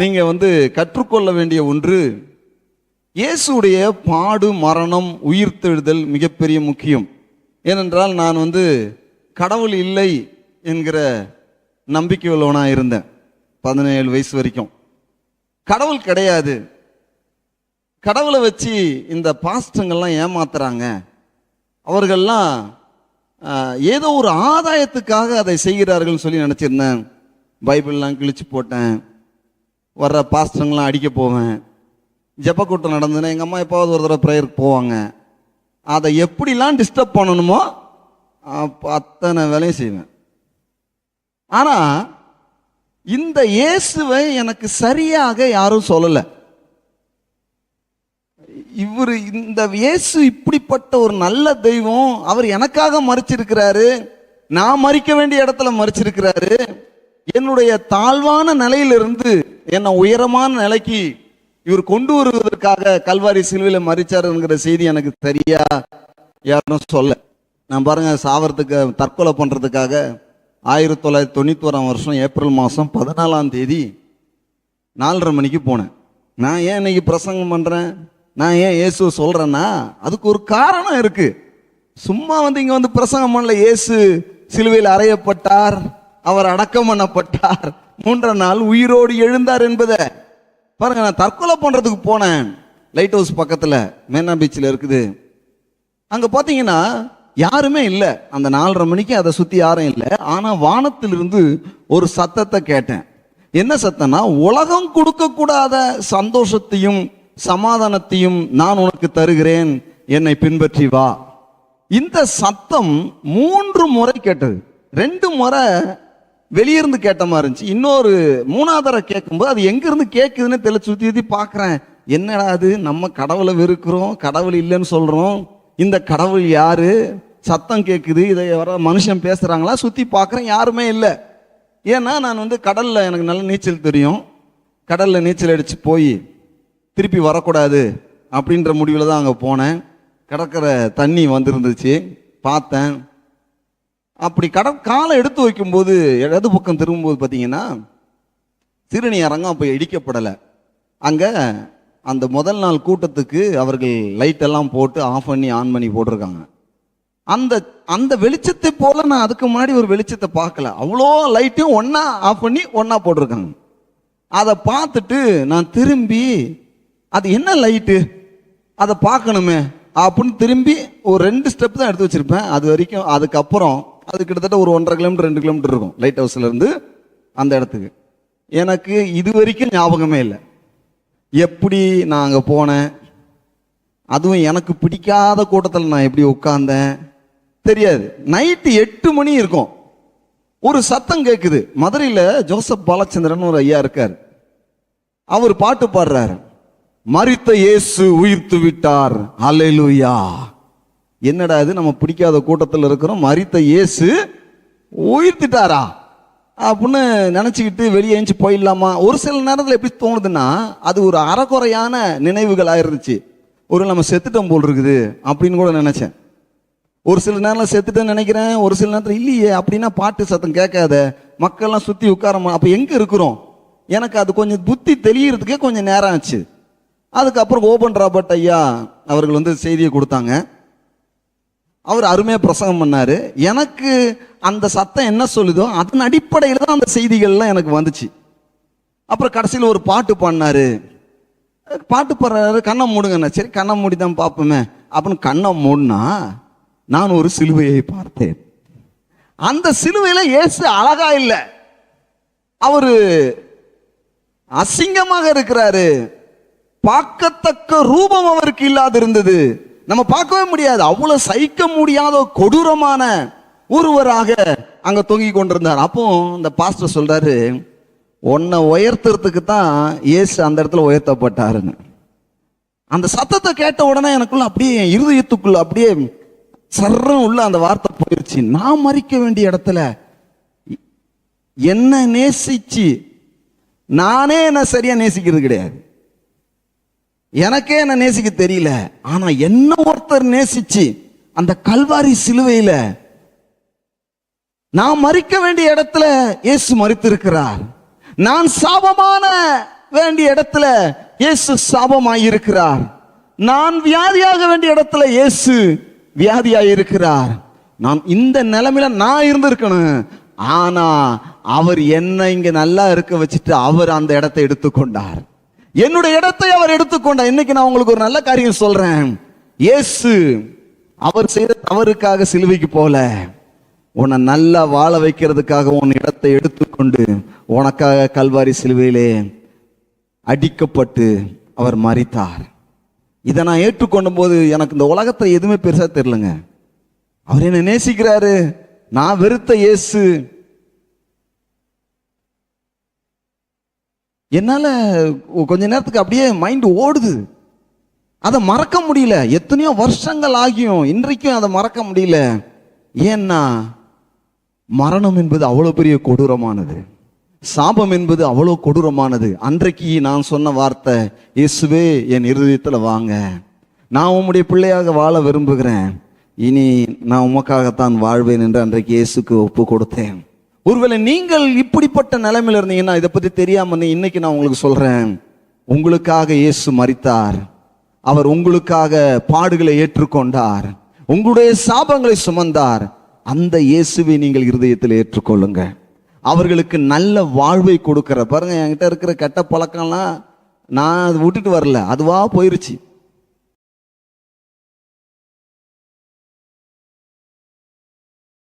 நீங்கள் வந்து கற்றுக்கொள்ள வேண்டிய ஒன்று இயேசுடைய பாடு மரணம் உயிர்த்தெழுதல் மிகப்பெரிய முக்கியம். ஏனென்றால் நான் வந்து கடவுள் இல்லை என்கிற நம்பிக்கை உள்ளவனாக இருந்தேன் பதினேழு வயசு வரைக்கும். கடவுள் கிடையாது. கடவுளை வச்சு இந்த பாஸ்டங்கள்லாம் ஏமாத்துறாங்க. அவர்கள்லாம் ஏதோ ஒரு ஆதாயத்துக்காக அதை செய்கிறார்கள்னு சொல்லி நினச்சிருந்தேன். பைபிள்லாம் கிழிச்சு போட்டேன். வர்ற பாஸ்டங்கள்லாம் அடிக்க போவேன். ஜெபக்கூட்டம் நடந்ததுன்னா எங்கள் அம்மா எப்பாவது ஒரு தடவை ப்ரேயருக்கு போவாங்க. அதை எப்படிலாம் டிஸ்டர்ப் பண்ணணுமோ அத்தனை வேலையும் செய்வேன். ஆனால் இந்த இயேசுவை எனக்கு சரியாக யாரும் சொல்லலை. இவர் இந்த இயேசு இப்படிப்பட்ட ஒரு நல்ல தெய்வம் அவர் எனக்காக மறிச்சிருக்கிறாரு. நான் மறிக்க வேண்டிய இடத்துல மறிச்சிருக்கிறாரு. என்னுடைய தாழ்வான நிலையிலிருந்து என்னை உயரமான நிலைக்கு இவர் கொண்டு வருவதற்காக கல்வாரி சிலுவையில் மறிச்சாருங்கிற செய்தி எனக்கு சரியா யாரும் சொல்ல. நான் பாருங்க சாவறதுக்கு தற்கொலை பண்ணுறதுக்காக ஆயிரத்தி தொள்ளாயிரத்தி தொண்ணூத்தோராம் வருஷம் ஏப்ரல் மாதம் பதினாலாம் தேதி நாலரை மணிக்கு போனேன். நான் ஏன் இன்னைக்கு பிரசங்கம் பண்ணுறேன் நான் ஏன் இயேசு சொல்கிறேன்னா அதுக்கு ஒரு காரணம் இருக்குது சும்மா வந்து இங்கே வந்து பிரசங்கம் பண்ணல. இயேசு சிலுவையில் அறையப்பட்டார். அவர் அடக்கம் பண்ணப்பட்டார். மூன்றாம் நாள் உயிரோடு எழுந்தார் என்பதை. பாருங்க நான் தற்கொலை பண்ணுறதுக்கு போனேன். லைட் ஹவுஸ் பக்கத்தில் மேனா பீச்சில் இருக்குது. அங்கே பார்த்தீங்கன்னா யாருமே இல்லை. அந்த நாலரை மணிக்கு அதை சுற்றி யாரும் இல்லை. ஆனால் வானத்திலிருந்து ஒரு சத்தத்தை கேட்டேன். என்ன சத்தம்னா உலகம் கொடுக்கக்கூடாத சந்தோஷத்தையும் சமாதானத்தையும் நான் உனக்கு தருகிறேன். என்னை பின்பற்றி வா. இந்த சத்தம் மூன்று முறை கேட்டது. ரெண்டு முறை வெளியிருந்து கேட்ட மாதிரி இருந்துச்சு. இன்னொரு மூணாவதரை கேட்கும்போது அது எங்கிருந்து கேட்குதுன்னு தெளி சுற்றி சுற்றி பார்க்குறேன். என்னடா அது? நம்ம கடவுளை வெறுக்கிறோம் கடவுள் இல்லைன்னு சொல்கிறோம் இந்த கடவுள் யார்? சத்தம் கேட்குது. இதை வர மனுஷன் பேசுகிறாங்களா சுற்றி பார்க்குறேன். யாருமே இல்லை. ஏன்னா நான் வந்து கடலில் எனக்கு நல்ல நீச்சல் தெரியும். கடலில் நீச்சல் அடித்து போய் திருப்பி வரக்கூடாது அப்படின்ற முடிவில் தான் அங்கே போனேன். கடற்கரை தண்ணி வந்திருந்துச்சு. பார்த்தேன். அப்படி கடற் காலை எடுத்து வைக்கும்போது இடது பக்கம் திரும்பும்போது பார்த்தீங்கன்னா சிறுநீ அரங்கம் அப்போ இடிக்கப்படலை. அங்கே அந்த முதல் நாள் கூட்டத்துக்கு அவர்கள் லைட் எல்லாம் போட்டு ஆஃப் பண்ணி ஆன் பண்ணி போட்டிருக்காங்க. அந்த அந்த வெளிச்சத்தை போல நான் அதுக்கு முன்னாடி ஒரு வெளிச்சத்தை பார்க்கல. அவ்வளோ லைட்டையும் ஒன்றா ஆஃப் பண்ணி ஒன்றா போட்டிருக்காங்க. அதை பார்த்துட்டு நான் திரும்பி அது என்ன லைட்டு அதை பார்க்கணுமே அப்படின்னு திரும்பி ஒரு ரெண்டு ஸ்டெப் தான் எடுத்து வச்சிருப்பேன். அது வரைக்கும் அதுக்கப்புறம் அது கிட்டத்தட்ட ஒரு ஒன்றரை கிலோமீட்டர் ரெண்டு கிலோமீட்டர் இருக்கும் லைட் ஹவுஸ்லேருந்து அந்த இடத்துக்கு. எனக்கு இது வரைக்கும் ஞாபகமே இல்லை. எப்படி நான் அங்கே போனேன்? அதுவும் எனக்கு பிடிக்காத கூட்டத்தில் நான் எப்படி உட்கார்ந்தேன்? தெரியாது. நைட்டு எட்டு மணி இருக்கும். ஒரு சத்தம் கேட்குது மதுரையில் ஜோசப் பாலச்சந்திரன் ஒரு ஐயா இருக்கார். அவர் பாட்டு பாடுறாரு. மறித்த இயேசு உயிர்த்து விட்டார். அலையிலுயா என்னடா இது? நம்ம பிடிக்காத கூட்டத்தில் இருக்கிறோம். மரித்த இயேசு உயிர்த்திட்டாரா? அப்படின்னு நினச்சிக்கிட்டு வெளியே எழுந்து போயிடலாமா? ஒரு சில நேரத்தில் எப்படி தோணுதுன்னா அது ஒரு அறக்குறையான நினைவுகளாக இருந்துச்சு ஒரு நம்ம செத்துட்டோம் போல் இருக்குது அப்படின்னு கூட நினச்சேன். ஒரு சில நேரம் செத்துட்டேன்னு நினைக்கிறேன். ஒரு சில நேரத்தில் இல்லையே அப்படின்னா பாட்டு சத்தம் கேட்காத மக்கள்லாம் சுற்றி உட்காரமா அப்போ எங்கே இருக்கிறோம்? எனக்கு அது கொஞ்சம் புத்தி தெளியறதுக்கே கொஞ்சம் நேரம் ஆச்சு. அதுக்கப்புறம் ஓபன் ராபர்ட் ஐயா அவர்கள் வந்து செய்தியை கொடுத்தாங்க. அவர் அருமையாக பிரசங்கம் பண்ணார். எனக்கு அந்த சத்தம் என்ன சொல்லுதோ அதன் அடிப்படையில் தான் அந்த செய்திகள்லாம் எனக்கு வந்துச்சு. அப்புறம் கடைசியில் ஒரு பாட்டு பாடினாரு. பாட்டு பாடுறாரு கண்ணை மூடுங்கண்ணா. சரி கண்ணை மூடி தான் பார்ப்போமே. அப்படின்னு கண்ணை மூடினா நான் ஒரு சிலுவையை பார்த்தேன். அந்த சிலுவையில் இயேசு அழகா இல்லை. அவர் அசிங்கமாக இருக்கிறாரு. பார்க்கத்தக்க ரூபம் அவருக்கு இல்லாது இருந்தது நம்ம பார்க்கவே முடியாது. அவ்வளவு சகிக்க முடியாத கொடூரமான ஒருவராக அங்க தொங்கி கொண்டிருந்தார். அப்போ இந்த பாஸ்டர் சொல்றாரு உன்னை உயர்த்துறதுக்கு தான் இயேசு அந்த இடத்துல உயர்த்தப்பட்டாருன்னு. அந்த சத்தத்தை கேட்ட உடனே எனக்குள்ள அப்படியே இருதயத்துக்குள்ள அப்படியே சர்றம் உள்ள அந்த வார்த்தை போயிடுச்சு நான் மறிக்க வேண்டிய இடத்துல என்ன நேசிச்சு நானே என்ன சரியா நேசிக்கிறது கிடையாது. எனக்கே என்ன நேசிக்க தெரியல ஆனா என்ன ஒருத்தர் நேசிச்சு அந்த கல்வாரி சிலுவையில நான் மறிக்க வேண்டிய இடத்துல இயேசு மறித்திருக்கிறார். நான் சாபமான வேண்டிய இடத்துல இயேசு சாபமாயிருக்கிறார். நான் வியாதியாக வேண்டிய இடத்துல இயேசு வியாதியாயிருக்கிறார். நான் இந்த நிலைமையில நான் இருந்திருக்கணும். ஆனா அவர் என்ன இங்க நல்லா இருக்க வச்சுட்டு அவர் அந்த இடத்தை எடுத்துக்கொண்டார். என்னுடைய இடத்தை அவர் எடுத்துக்கொண்டார். இன்னைக்கு நான் உங்களுக்கு ஒரு நல்ல காரியம் சொல்றேன். இயேசு அவர் செய்த தவறுக்காக சிலுவைக்கு போல உன்னை நல்லா வாழ வைக்கிறதுக்காக உன் இடத்தை எடுத்துக்கொண்டு உனக்காக கல்வாரி சிலுவையிலே அடிக்கப்பட்டு அவர் மறித்தார் இதை நான் ஏற்றுக்கொண்ட போது எனக்கு இந்த உலகத்தை எதுவுமே பெருசாக தெரியலங்க. அவர் என்ன நேசிக்கிறாரு. நான் வெறுத்த இயேசு. என்னால் கொஞ்ச நேரத்துக்கு அப்படியே மைண்டு ஓடுது. அதை மறக்க முடியல. எத்தனையோ வருஷங்கள் ஆகியும் இன்றைக்கும் அதை மறக்க முடியல. ஏன்னா மரணம் என்பது அவ்வளோ பெரிய கொடூரமானது. சாபம் என்பது அவ்வளோ கொடூரமானது. அன்றைக்கு நான் சொன்ன வார்த்தை இயேசுவே என் இருதயத்தில் வாங்க. நான் உம்முடைய பிள்ளையாக வாழ விரும்புகிறேன். இனி நான் உமக்காகத்தான் வாழ்வேன் என்று அன்றைக்கு இயேசுக்கு ஒப்பு கொடுத்தேன் ஒருவேளை நீங்கள் இப்படிப்பட்ட நிலைமையில் இருந்தீங்கன்னா இதை பத்தி தெரியாம இன்னைக்கு நான் உங்களுக்கு சொல்றேன். உங்களுக்காக இயேசு மறித்தார் அவர் உங்களுக்காக பாடுகளை ஏற்றுக்கொண்டார். உங்களுடைய சாபங்களை சுமந்தார். அந்த இயேசுவை நீங்கள் இருதயத்தில் ஏற்றுக்கொள்ளுங்க அவர்களுக்கு நல்ல வாழ்வை கொடுக்கிற பாருங்க என்கிட்ட இருக்கிற கெட்ட பழக்கம்லாம் நான் அதை விட்டுட்டு வரல. அதுவா போயிருச்சு.